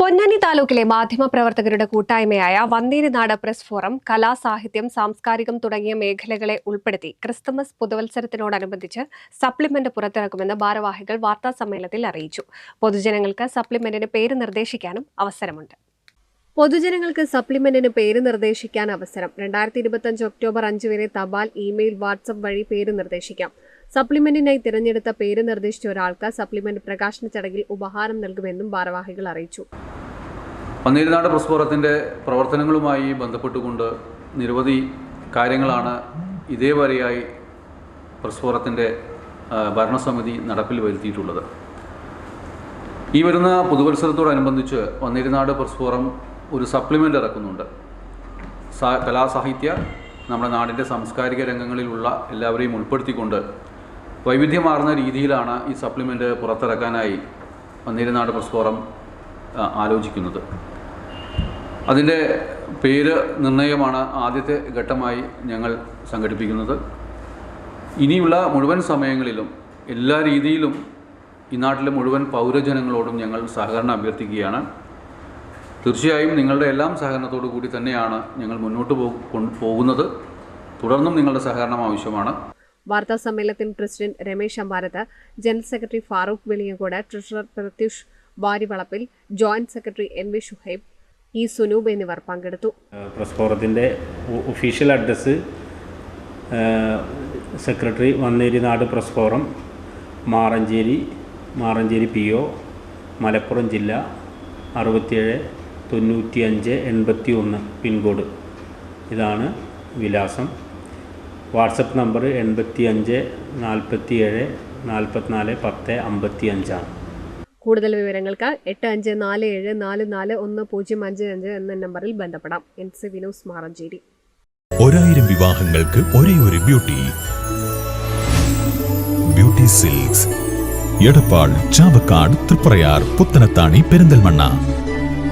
പൊന്നാനി താലൂക്കിലെ മാധ്യമപ്രവർത്തകരുടെ കൂട്ടായ്മയായ വന്തേരിനാട് പ്രസ് ഫോറം കലാ സാഹിത്യം സാംസ്കാരികം തുടങ്ങിയ മേഖലകളെ ഉൾപ്പെടുത്തി ക്രിസ്തുമസ് പുതുവത്സരത്തിനോടനുബന്ധിച്ച് സപ്ലിമെന്റ് പുറത്തിറക്കുമെന്ന് ഭാരവാഹികൾ വാർത്താ സമ്മേളനത്തിൽ അറിയിച്ചു. പൊതുജനങ്ങൾക്ക് സപ്ലിമെന്റിന് പേര് നിർദ്ദേശിക്കാനും അവസരമുണ്ട്. പൊതുജനങ്ങൾക്ക് സപ്ലിമെന്റിന് പേര് നിർദ്ദേശിക്കാൻ അവസരം. രണ്ടായിരത്തി ഇരുപത്തഞ്ച് ഒക്ടോബർ അഞ്ച് വരെ തപാൽ ഇമെയിൽ വാട്സപ്പ് വഴി പേര് നിർദ്ദേശിക്കാം. സപ്ലിമെന്റിനായി തിരഞ്ഞെടുത്ത പേര് നിർദ്ദേശിച്ച ഒരാൾക്ക് സപ്ലിമെന്റ് പ്രകാശന ചടങ്ങിൽ ഉപഹാരം നൽകുമെന്നും ഭാരവാഹികൾ അറിയിച്ചു. പന്നീരുനാട് പ്രസ് ഫോറത്തിന്റെ പ്രവർത്തനങ്ങളുമായി ബന്ധപ്പെട്ടുകൊണ്ട് നിരവധി കാര്യങ്ങളാണ് ഇതേവരെയായി പ്രസ് ഫോറത്തിന്റെ ഭരണസമിതി നടപ്പിൽ വരുത്തിയിട്ടുള്ളത്. ഈ വരുന്ന പുതുവത്സരത്തോടനുബന്ധിച്ച് പന്നീരുനാട് പ്രസ് ഫോറം ഒരു സപ്ലിമെന്റ് ഇറക്കുന്നുണ്ട്. കലാസാഹിത്യ നമ്മുടെ നാടിന്റെ സാംസ്കാരിക രംഗങ്ങളിലുള്ള എല്ലാവരെയും ഉൾപ്പെടുത്തിക്കൊണ്ട് വൈവിധ്യമാർന്ന രീതിയിലാണ് ഈ സപ്ലിമെന്റ് പുറത്തിറക്കാനായി പന്നീരുനാട് പ്രസ് ഫോറം ആലോചിക്കുന്നത്. അതിന്റെ പേര് നിർണയമാണ് ആദ്യത്തെ ഘട്ടമായി ഞങ്ങൾ സംഘടിപ്പിക്കുന്നത്. ഇനിയുള്ള മുഴുവൻ സമയങ്ങളിലും എല്ലാ രീതിയിലും ഈ നാട്ടിലെ മുഴുവൻ പൗരജനങ്ങളോടും ഞങ്ങൾ സഹകരണം അഭ്യർത്ഥിക്കുകയാണ്. തീർച്ചയായും നിങ്ങളുടെ എല്ലാം സഹകരണത്തോടു കൂടി തന്നെയാണ് ഞങ്ങൾ മുന്നോട്ട് പോകുന്നത്. തുടർന്നും നിങ്ങളുടെ സഹകരണം ആവശ്യമാണ്. വാർത്താ സമ്മേളനത്തിൽ president Ramesh Ambarath general secretary Farooq Veliyankode treasurer Pratyush Varivalappil joint secretary N V Shuhaib E Sunoob എന്നിവർ പങ്കെടുത്തു. പ്രസ് ഫോറത്തിന്റെ official address secretary Vannerinad press forum Maranchery Maranchery P O Malappuram ജില്ല അറുപത്തിയേഴ് തൊണ്ണൂറ്റി അഞ്ച് എൺപത്തി ഒന്ന് പിൻകോഡ്. ഇതാണ് വിലാസം. വാട്സപ്പ് നമ്പർ എൺപത്തി അഞ്ച് നാൽപ്പത്തി ഏഴ് നാൽപ്പത്തിനാല് പത്ത് അമ്പത്തി അഞ്ചാണ് കൂടുതൽ വിവരങ്ങൾക്ക് എട്ട് അഞ്ച് നാല് ഏഴ് നാല് നാല് ഒന്ന് പൂജ്യം അഞ്ച് അഞ്ച് എന്ന നമ്പറിൽ ബന്ധപ്പെടാം. എൻ സി വിനോസ് മാറഞ്ചേരി ഒരായിരം വിവാഹങ്ങൾക്ക് ഒരേ ഒരു beauty. Beauty silks. Edappal Chavakkad Triprayar Puthanathani Perinthalmanna.